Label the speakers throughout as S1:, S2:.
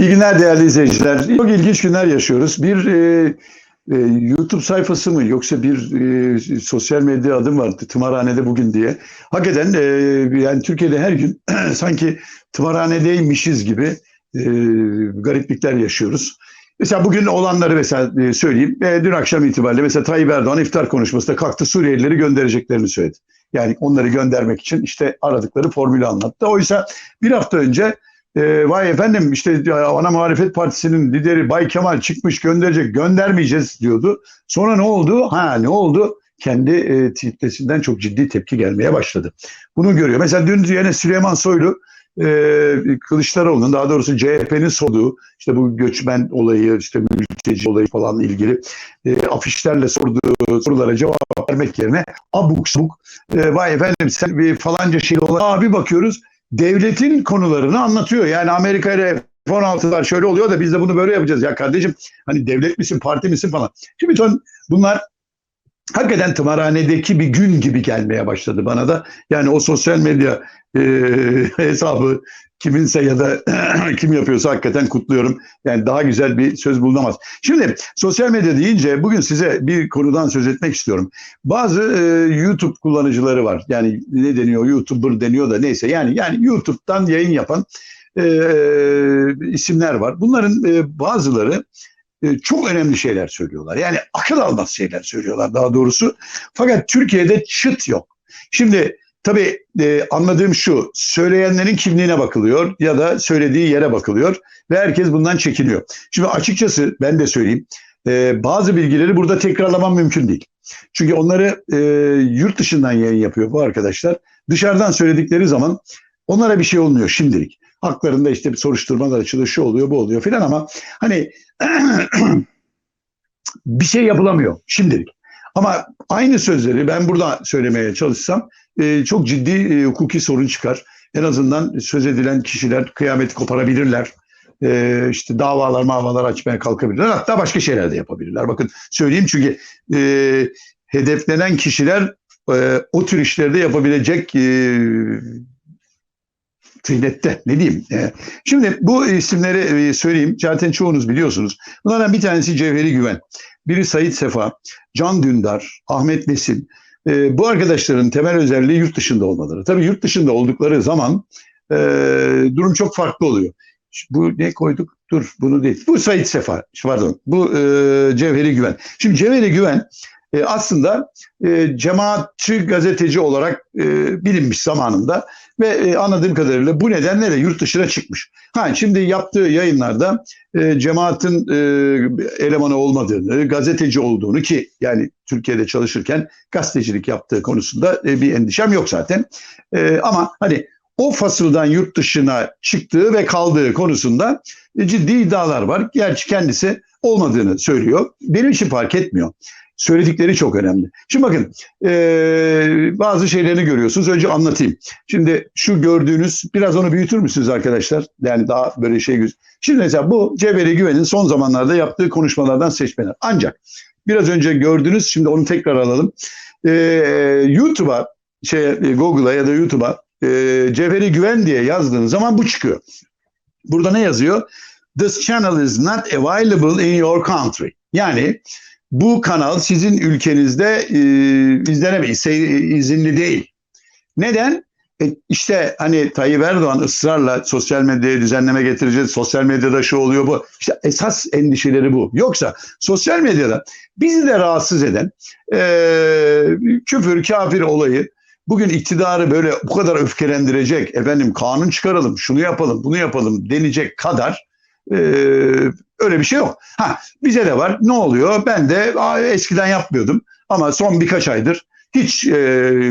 S1: İyi günler değerli izleyiciler. Çok ilginç günler yaşıyoruz. Bir e, e, YouTube sayfası mı yoksa bir e, sosyal medya adım vardı tımarhanede bugün diye. Hakikaten e, yani Türkiye'de her gün sanki tımarhanedeymişiz gibi e, gariplikler yaşıyoruz. Mesela bugün olanları mesela e, söyleyeyim. E, dün akşam itibariyle mesela Tayyip Erdoğan iftar konuşmasında kalktı Suriyelileri göndereceklerini söyledi. Yani onları göndermek için işte aradıkları formülü anlattı. Oysa bir hafta önce e, vay efendim işte ana muhalefet partisinin lideri Bay Kemal çıkmış gönderecek göndermeyeceğiz diyordu. Sonra ne oldu? Ha ne oldu? Kendi e, kitlesinden çok ciddi tepki gelmeye başladı. Bunu görüyor. Mesela dün yine Süleyman Soylu e, Kılıçdaroğlu'nun daha doğrusu CHP'nin sorduğu işte bu göçmen olayı işte mülteci olayı falan ilgili e, afişlerle sorduğu sorulara cevap vermek yerine abuk sabuk e, vay efendim sen bir falanca şey olan abi bakıyoruz devletin konularını anlatıyor. Yani Amerika ile F-16'lar şöyle oluyor da biz de bunu böyle yapacağız. Ya kardeşim hani devlet misin parti misin falan. Şimdi son bunlar hakikaten tımarhanedeki bir gün gibi gelmeye başladı bana da. Yani o sosyal medya e, hesabı kiminse ya da kim yapıyorsa hakikaten kutluyorum. Yani daha güzel bir söz bulunamaz. Şimdi sosyal medya deyince bugün size bir konudan söz etmek istiyorum. Bazı e, YouTube kullanıcıları var. Yani ne deniyor? YouTuber deniyor da neyse. Yani yani YouTube'dan yayın yapan e, isimler var. Bunların e, bazıları e, çok önemli şeyler söylüyorlar. Yani akıl almaz şeyler söylüyorlar daha doğrusu. Fakat Türkiye'de çıt yok. Şimdi tabii e, anladığım şu, söyleyenlerin kimliğine bakılıyor ya da söylediği yere bakılıyor ve herkes bundan çekiniyor. Şimdi açıkçası ben de söyleyeyim, e, bazı bilgileri burada tekrarlamam mümkün değil. Çünkü onları e, yurt dışından yayın yapıyor bu arkadaşlar. Dışarıdan söyledikleri zaman onlara bir şey olmuyor şimdilik. Haklarında işte bir soruşturmalar açılıyor, şu oluyor, bu oluyor filan ama hani bir şey yapılamıyor şimdilik. Ama aynı sözleri ben burada söylemeye çalışsam e, çok ciddi e, hukuki sorun çıkar. En azından söz edilen kişiler kıyameti koparabilirler. E, işte davalar mavalar açmaya kalkabilirler. Hatta başka şeyler de yapabilirler. Bakın söyleyeyim çünkü e, hedeflenen kişiler o tür işlerde yapabilecek tıynette ne diyeyim. E, şimdi bu isimleri e, söyleyeyim. Zaten çoğunuz biliyorsunuz. Bunlardan bir tanesi Cevheri Güven. Biri Sayit Sefa, Can Dündar, Ahmet Nesin. E, bu arkadaşların temel özelliği yurt dışında olmaları. Tabii yurt dışında oldukları zaman e, durum çok farklı oluyor. Bu ne koyduk? Dur bunu değil. Bu Sayit Sefa. Pardon. Bu e, Cevheri Güven. Şimdi Cevheri Güven e, aslında e, cemaatçi gazeteci olarak e, bilinmiş zamanında ve e, anladığım kadarıyla bu nedenle de yurt dışına çıkmış. Ha şimdi yaptığı yayınlarda e, cemaatin e, elemanı olmadığını, gazeteci olduğunu ki yani Türkiye'de çalışırken gazetecilik yaptığı konusunda e, bir endişem yok zaten. E, ama hani o fasıldan yurt dışına çıktığı ve kaldığı konusunda e, ciddi iddialar var. Gerçi kendisi olmadığını söylüyor. Benim için fark etmiyor söyledikleri çok önemli. Şimdi bakın e, bazı şeylerini görüyorsunuz. Önce anlatayım. Şimdi şu gördüğünüz biraz onu büyütür müsünüz arkadaşlar? Yani daha böyle şey göz. Şimdi mesela bu Cebeli Güven'in son zamanlarda yaptığı konuşmalardan seçmeler. Ancak biraz önce gördünüz. Şimdi onu tekrar alalım. E, YouTube'a şey Google'a ya da YouTube'a e, Cevheri Güven diye yazdığınız zaman bu çıkıyor. Burada ne yazıyor? This channel is not available in your country. Yani bu kanal sizin ülkenizde e, izlenemeyiz, izinli değil. Neden? E, işte hani Tayyip Erdoğan ısrarla sosyal medyaya düzenleme getireceğiz, sosyal medyada şu oluyor bu. İşte esas endişeleri bu. Yoksa sosyal medyada bizi de rahatsız eden e, küfür, kafir olayı bugün iktidarı böyle bu kadar öfkelendirecek, efendim kanun çıkaralım, şunu yapalım, bunu yapalım denecek kadar e, öyle bir şey yok. Ha bize de var. Ne oluyor? Ben de eskiden yapmıyordum ama son birkaç aydır hiç e,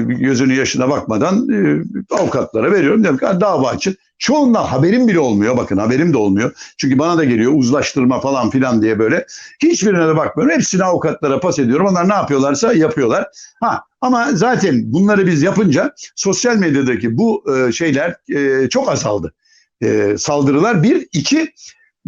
S1: gözünün yaşına bakmadan e, avukatlara veriyorum. Diyorum ki dava açın. Çoğundan haberim bile olmuyor. Bakın haberim de olmuyor. Çünkü bana da geliyor uzlaştırma falan filan diye böyle. Hiçbirine de bakmıyorum. Hepsini avukatlara pas ediyorum. Onlar ne yapıyorlarsa yapıyorlar. Ha ama zaten bunları biz yapınca sosyal medyadaki bu e, şeyler e, çok azaldı. E, saldırılar bir, iki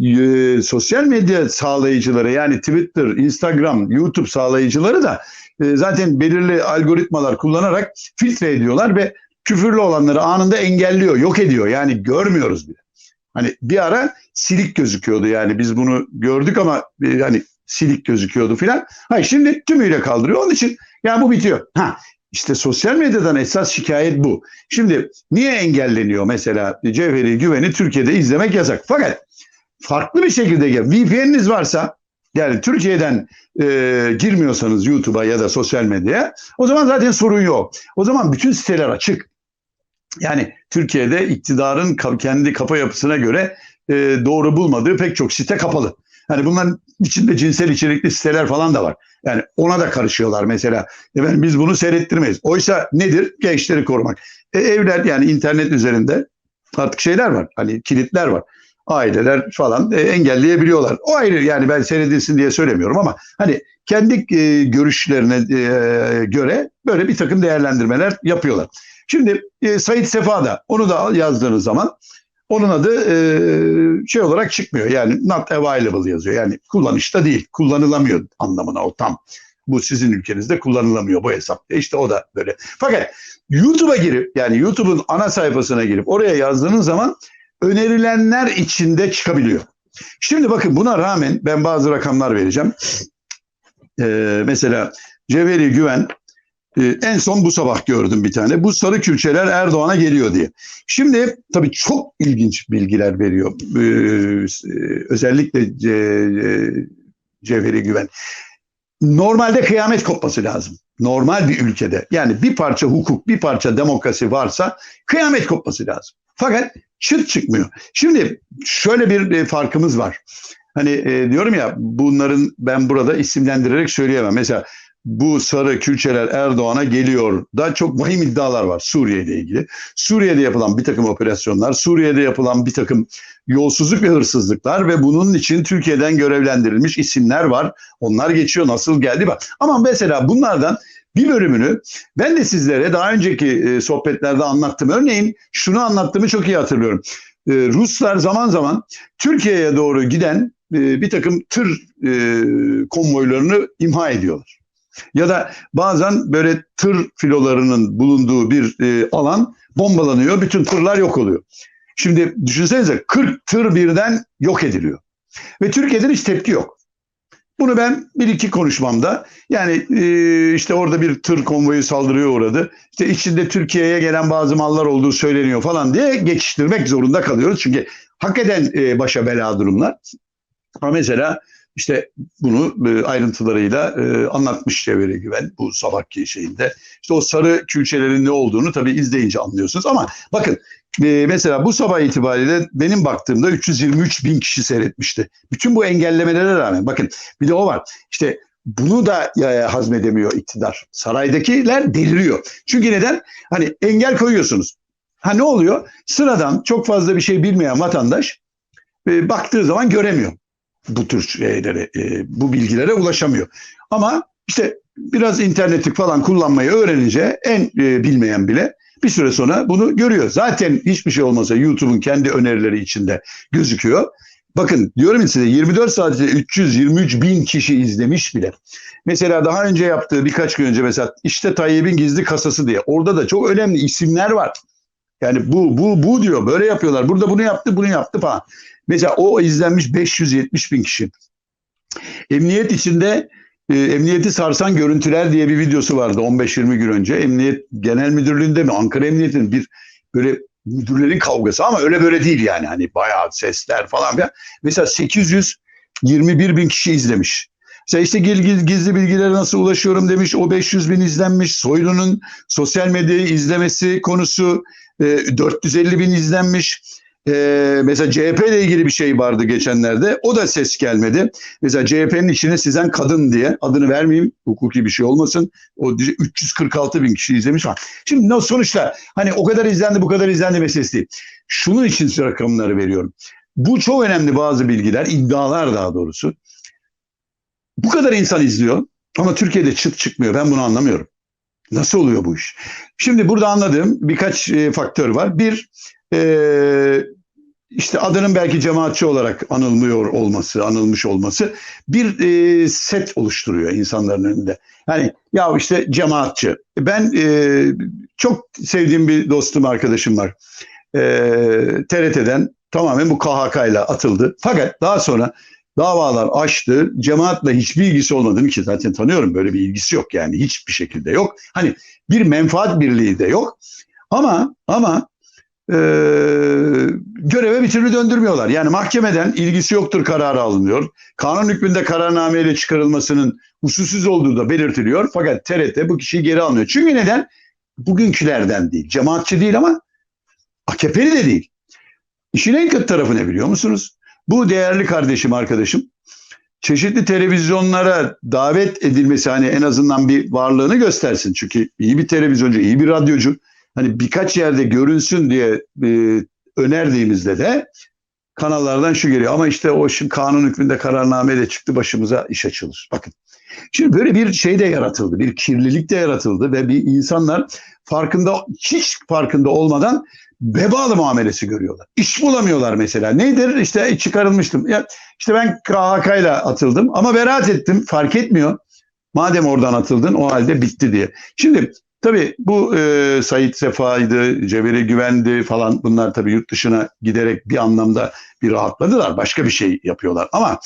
S1: e, sosyal medya sağlayıcıları yani Twitter, Instagram, YouTube sağlayıcıları da e, zaten belirli algoritmalar kullanarak filtre ediyorlar ve küfürlü olanları anında engelliyor, yok ediyor. Yani görmüyoruz bile. Hani bir ara silik gözüküyordu yani biz bunu gördük ama e, hani silik gözüküyordu filan. Hayır şimdi tümüyle kaldırıyor. Onun için yani bu bitiyor. Ha işte sosyal medyadan esas şikayet bu. Şimdi niye engelleniyor mesela Cevheri Güven'i Türkiye'de izlemek yasak. Fakat farklı bir şekilde gel. VPN'iniz varsa yani Türkiye'den e, girmiyorsanız YouTube'a ya da sosyal medyaya o zaman zaten sorun yok. O zaman bütün siteler açık. Yani Türkiye'de iktidarın kendi kafa yapısına göre e, doğru bulmadığı pek çok site kapalı. Yani bunların içinde cinsel içerikli siteler falan da var. Yani ona da karışıyorlar mesela. Efendim biz bunu seyrettirmeyiz. Oysa nedir? Gençleri korumak. E, evler yani internet üzerinde artık şeyler var. Hani kilitler var. Aileler falan e, engelleyebiliyorlar. O ayrı yani ben seyredilsin diye söylemiyorum ama hani kendi e, görüşlerine e, göre böyle bir takım değerlendirmeler yapıyorlar. Şimdi e, Said Sefa da onu da yazdığınız zaman onun adı şey olarak çıkmıyor. Yani not available yazıyor. Yani kullanışta değil, kullanılamıyor anlamına o tam. Bu sizin ülkenizde kullanılamıyor bu hesap. E işte o da böyle. Fakat YouTube'a girip yani YouTube'un ana sayfasına girip oraya yazdığınız zaman önerilenler içinde çıkabiliyor. Şimdi bakın buna rağmen ben bazı rakamlar vereceğim. Ee, mesela Cevheri Güven ee, en son bu sabah gördüm bir tane. Bu sarı külçeler Erdoğan'a geliyor diye. Şimdi tabii çok ilginç bilgiler veriyor. Ee, özellikle Ce, Cevheri Güven. Normalde kıyamet kopması lazım. Normal bir ülkede yani bir parça hukuk, bir parça demokrasi varsa kıyamet kopması lazım. Fakat çıt çıkmıyor. Şimdi şöyle bir e, farkımız var. Hani e, diyorum ya bunların ben burada isimlendirerek söyleyemem. Mesela bu sarı külçeler Erdoğan'a geliyor da çok vahim iddialar var Suriye ile ilgili. Suriye'de yapılan bir takım operasyonlar, Suriye'de yapılan bir takım yolsuzluk ve hırsızlıklar ve bunun için Türkiye'den görevlendirilmiş isimler var. Onlar geçiyor nasıl geldi bak. Ama mesela bunlardan bir bölümünü ben de sizlere daha önceki e, sohbetlerde anlattım. Örneğin şunu anlattığımı çok iyi hatırlıyorum. E, Ruslar zaman zaman Türkiye'ye doğru giden e, bir takım tır konvoylarını imha ediyorlar. Ya da bazen böyle tır filolarının bulunduğu bir alan bombalanıyor. Bütün tırlar yok oluyor. Şimdi düşünsenize 40 tır birden yok ediliyor. Ve Türkiye'den hiç tepki yok. Bunu ben bir iki konuşmamda yani e, işte orada bir tır konvoyu saldırıya uğradı. İşte içinde Türkiye'ye gelen bazı mallar olduğu söyleniyor falan diye geçiştirmek zorunda kalıyoruz. Çünkü hakikaten e, başa bela durumlar. Ama mesela işte bunu e, ayrıntılarıyla e, anlatmış Çevre Güven bu sabahki şeyinde. İşte o sarı külçelerin ne olduğunu tabii izleyince anlıyorsunuz. Ama bakın e, mesela bu sabah itibariyle benim baktığımda 323 bin kişi seyretmişti. Bütün bu engellemelere rağmen bakın bir de o var. İşte bunu da ya, hazmedemiyor iktidar. Saraydakiler deliriyor. Çünkü neden? Hani engel koyuyorsunuz. Ha ne oluyor? Sıradan çok fazla bir şey bilmeyen vatandaş e, baktığı zaman göremiyor bu tür şeylere, e, bu bilgilere ulaşamıyor. Ama işte biraz internetik falan kullanmayı öğrenince en e, bilmeyen bile bir süre sonra bunu görüyor. Zaten hiçbir şey olmasa YouTube'un kendi önerileri içinde gözüküyor. Bakın diyorum size 24 saatte 323 bin kişi izlemiş bile. Mesela daha önce yaptığı birkaç gün önce mesela işte Tayyip'in gizli kasası diye. Orada da çok önemli isimler var. Yani bu bu bu diyor böyle yapıyorlar. Burada bunu yaptı bunu yaptı falan. Mesela o izlenmiş 570 bin kişi. Emniyet içinde e, emniyeti sarsan görüntüler diye bir videosu vardı 15-20 gün önce. Emniyet Genel Müdürlüğü'nde mi Ankara Emniyeti'nin bir böyle müdürlerin kavgası ama öyle böyle değil yani. Hani bayağı sesler falan filan. Mesela 821 bin kişi izlemiş. Mesela işte gizli bilgilere nasıl ulaşıyorum demiş. O 500 bin izlenmiş. Soylu'nun sosyal medyayı izlemesi konusu 450 e, bin izlenmiş. Ee, mesela CHP ile ilgili bir şey vardı geçenlerde. O da ses gelmedi. Mesela CHP'nin içine sizden kadın diye adını vermeyeyim. Hukuki bir şey olmasın. O 346 bin kişi izlemiş var. Şimdi sonuçta hani o kadar izlendi bu kadar izlendi meselesi değil. Şunun için rakamları veriyorum. Bu çok önemli bazı bilgiler, iddialar daha doğrusu. Bu kadar insan izliyor ama Türkiye'de çıt çıkmıyor. Ben bunu anlamıyorum. Nasıl oluyor bu iş? Şimdi burada anladığım birkaç e, faktör var. Bir, e, işte adının belki cemaatçi olarak anılmıyor olması, anılmış olması bir e, set oluşturuyor insanların önünde. Yani ya işte cemaatçi. Ben e, çok sevdiğim bir dostum, arkadaşım var. E, TRT'den tamamen bu KHK ile atıldı. Fakat daha sonra davalar açtı. Cemaatle hiçbir ilgisi olmadığını ki zaten tanıyorum böyle bir ilgisi yok yani hiçbir şekilde yok. Hani bir menfaat birliği de yok. Ama ama e, göreve bir türlü döndürmüyorlar. Yani mahkemeden ilgisi yoktur kararı alınıyor. Kanun hükmünde kararnameyle çıkarılmasının usulsüz olduğu da belirtiliyor. Fakat TRT bu kişiyi geri almıyor. Çünkü neden? Bugünkülerden değil. Cemaatçi değil ama AKP'li de değil. İşin en kötü tarafı ne biliyor musunuz? Bu değerli kardeşim, arkadaşım çeşitli televizyonlara davet edilmesi hani en azından bir varlığını göstersin. Çünkü iyi bir televizyoncu, iyi bir radyocu. Hani birkaç yerde görünsün diye e, önerdiğimizde de kanallardan şu geliyor. Ama işte o şimdi kanun hükmünde kararnameyle çıktı başımıza iş açılır. Bakın. Şimdi böyle bir şey de yaratıldı. Bir kirlilik de yaratıldı ve bir insanlar farkında hiç farkında olmadan vebalı muamelesi görüyorlar. İş bulamıyorlar mesela. Nedir? İşte çıkarılmıştım. Ya işte ben KHK atıldım ama beraat ettim. Fark etmiyor. Madem oradan atıldın o halde bitti diye. Şimdi tabii bu e, Sait Sefa'ydı, Ceveri Güvendi falan bunlar tabii yurt dışına giderek bir anlamda bir rahatladılar. Başka bir şey yapıyorlar ama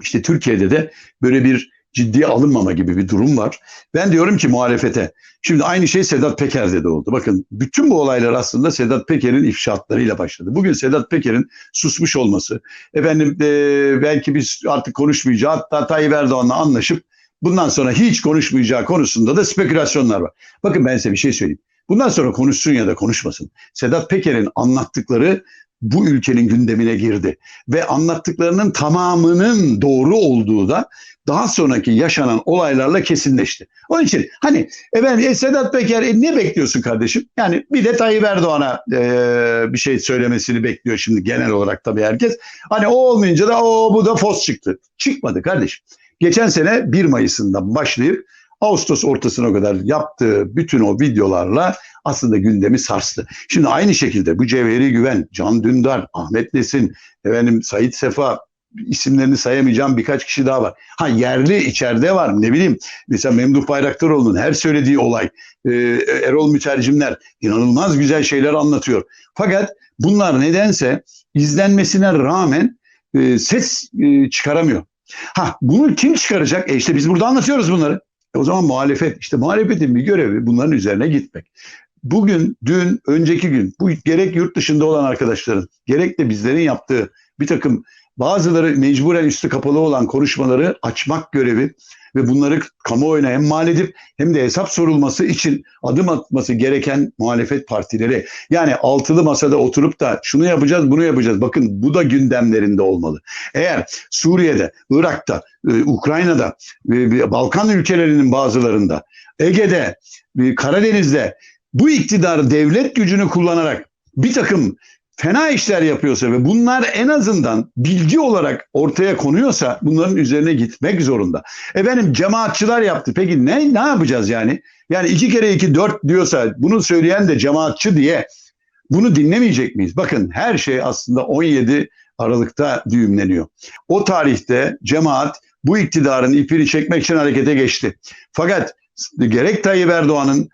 S1: işte Türkiye'de de böyle bir ciddiye alınmama gibi bir durum var. Ben diyorum ki muhalefete. Şimdi aynı şey Sedat Peker'de de oldu. Bakın bütün bu olaylar aslında Sedat Peker'in ifşaatlarıyla başladı. Bugün Sedat Peker'in susmuş olması, efendim e, belki biz artık konuşmayacağı hatta Tayyip Erdoğan'la anlaşıp bundan sonra hiç konuşmayacağı konusunda da spekülasyonlar var. Bakın ben size bir şey söyleyeyim. Bundan sonra konuşsun ya da konuşmasın. Sedat Peker'in anlattıkları bu ülkenin gündemine girdi. Ve anlattıklarının tamamının doğru olduğu da daha sonraki yaşanan olaylarla kesinleşti. Onun için hani efendim e, Sedat Peker e, ne bekliyorsun kardeşim? Yani bir de Tayyip Erdoğan'a e, bir şey söylemesini bekliyor şimdi genel olarak tabii herkes. Hani o olmayınca da o bu da fos çıktı. Çıkmadı kardeşim. Geçen sene 1 Mayıs'ından başlayıp Ağustos ortasına kadar yaptığı bütün o videolarla aslında gündemi sarstı. Şimdi aynı şekilde bu Cevheri Güven, Can Dündar, Ahmet Nesin, efendim Sait Sefa isimlerini sayamayacağım birkaç kişi daha var. Ha yerli içeride var ne bileyim mesela Memduh Bayraktaroğlu'nun her söylediği olay e, Erol Mütercimler inanılmaz güzel şeyler anlatıyor. Fakat bunlar nedense izlenmesine rağmen e, ses e, çıkaramıyor. Ha bunu kim çıkaracak? E işte biz burada anlatıyoruz bunları. E o zaman muhalefet, işte muhalefetin bir görevi bunların üzerine gitmek. Bugün, dün, önceki gün bu gerek yurt dışında olan arkadaşların gerek de bizlerin yaptığı bir takım bazıları mecburen üstü kapalı olan konuşmaları açmak görevi ve bunları kamuoyuna hem mal edip hem de hesap sorulması için adım atması gereken muhalefet partileri. Yani altılı masada oturup da şunu yapacağız bunu yapacağız. Bakın bu da gündemlerinde olmalı. Eğer Suriye'de, Irak'ta, e, Ukrayna'da, e, Balkan ülkelerinin bazılarında, Ege'de, Karadeniz'de bu iktidar devlet gücünü kullanarak bir takım fena işler yapıyorsa ve bunlar en azından bilgi olarak ortaya konuyorsa bunların üzerine gitmek zorunda. Efendim cemaatçılar yaptı. Peki ne ne yapacağız yani? Yani iki kere iki dört diyorsa bunu söyleyen de cemaatçı diye bunu dinlemeyecek miyiz? Bakın her şey aslında 17 Aralık'ta düğümleniyor. O tarihte cemaat bu iktidarın ipini çekmek için harekete geçti. Fakat gerek Tayyip Erdoğan'ın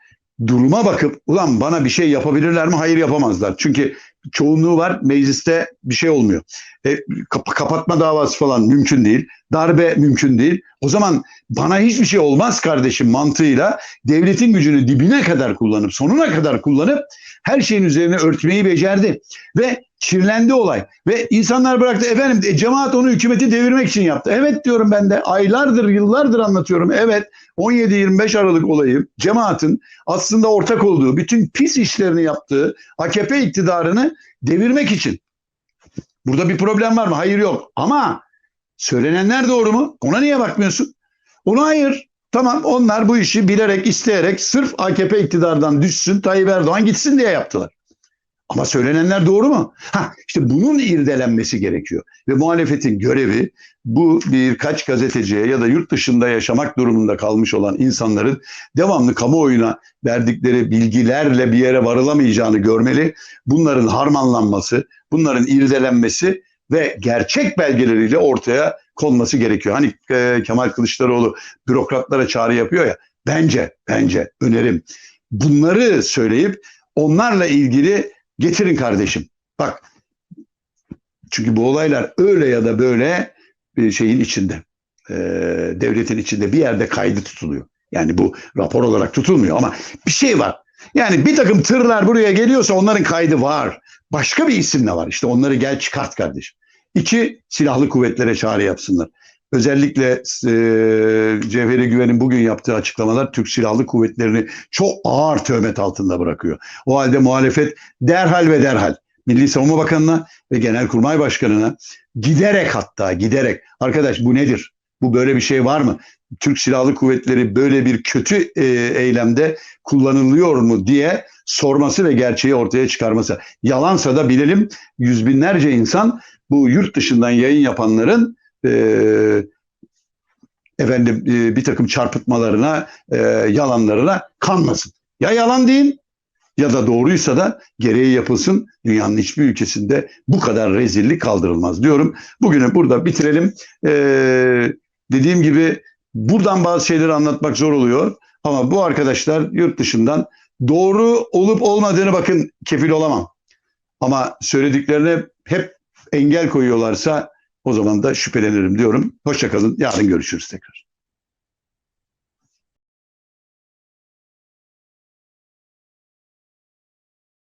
S1: duruma bakıp ulan bana bir şey yapabilirler mi? Hayır yapamazlar. Çünkü çoğunluğu var. Mecliste bir şey olmuyor. E, kap- kapatma davası falan mümkün değil. Darbe mümkün değil. O zaman bana hiçbir şey olmaz kardeşim mantığıyla devletin gücünü dibine kadar kullanıp sonuna kadar kullanıp her şeyin üzerine örtmeyi becerdi. Ve kirlendi olay. Ve insanlar bıraktı efendim e, cemaat onu hükümeti devirmek için yaptı. Evet diyorum ben de aylardır yıllardır anlatıyorum. Evet 17-25 Aralık olayı cemaatin aslında ortak olduğu bütün pis işlerini yaptığı AKP iktidarını devirmek için. Burada bir problem var mı? Hayır yok. Ama söylenenler doğru mu? Ona niye bakmıyorsun? Ona hayır. Tamam onlar bu işi bilerek isteyerek sırf AKP iktidardan düşsün Tayyip Erdoğan gitsin diye yaptılar. Ama söylenenler doğru mu? Ha, işte bunun irdelenmesi gerekiyor. Ve muhalefetin görevi bu birkaç gazeteciye ya da yurt dışında yaşamak durumunda kalmış olan insanların devamlı kamuoyuna verdikleri bilgilerle bir yere varılamayacağını görmeli. Bunların harmanlanması, bunların irdelenmesi ve gerçek belgeleriyle ortaya konması gerekiyor. Hani e, Kemal Kılıçdaroğlu bürokratlara çağrı yapıyor ya. Bence, bence önerim. Bunları söyleyip onlarla ilgili getirin kardeşim. Bak Çünkü bu olaylar öyle ya da böyle bir şeyin içinde. e, devletin içinde bir yerde kaydı tutuluyor. Yani bu rapor olarak tutulmuyor ama bir şey var. Yani bir takım tırlar buraya geliyorsa onların kaydı var. Başka bir isimle var. İşte onları gel çıkart kardeşim. İki, silahlı kuvvetlere çağrı yapsınlar. Özellikle e, Cevheri Güven'in bugün yaptığı açıklamalar Türk Silahlı Kuvvetleri'ni çok ağır töhmet altında bırakıyor. O halde muhalefet derhal ve derhal Milli Savunma Bakanı'na ve Genelkurmay Başkanı'na giderek hatta giderek arkadaş bu nedir? Bu böyle bir şey var mı? Türk Silahlı Kuvvetleri böyle bir kötü e, eylemde kullanılıyor mu diye sorması ve gerçeği ortaya çıkarması. Yalansa da bilelim yüz binlerce insan bu yurt dışından yayın yapanların e, efendim e, bir takım çarpıtmalarına, e, yalanlarına kanmasın. Ya yalan değil ya da doğruysa da gereği yapılsın. Dünyanın hiçbir ülkesinde bu kadar rezillik kaldırılmaz diyorum. Bugünü burada bitirelim. E, dediğim gibi buradan bazı şeyleri anlatmak zor oluyor. Ama bu arkadaşlar yurt dışından doğru olup olmadığını bakın kefil olamam. Ama söylediklerine hep engel koyuyorlarsa o zaman da şüphelenirim diyorum. Hoşçakalın. Yarın görüşürüz tekrar.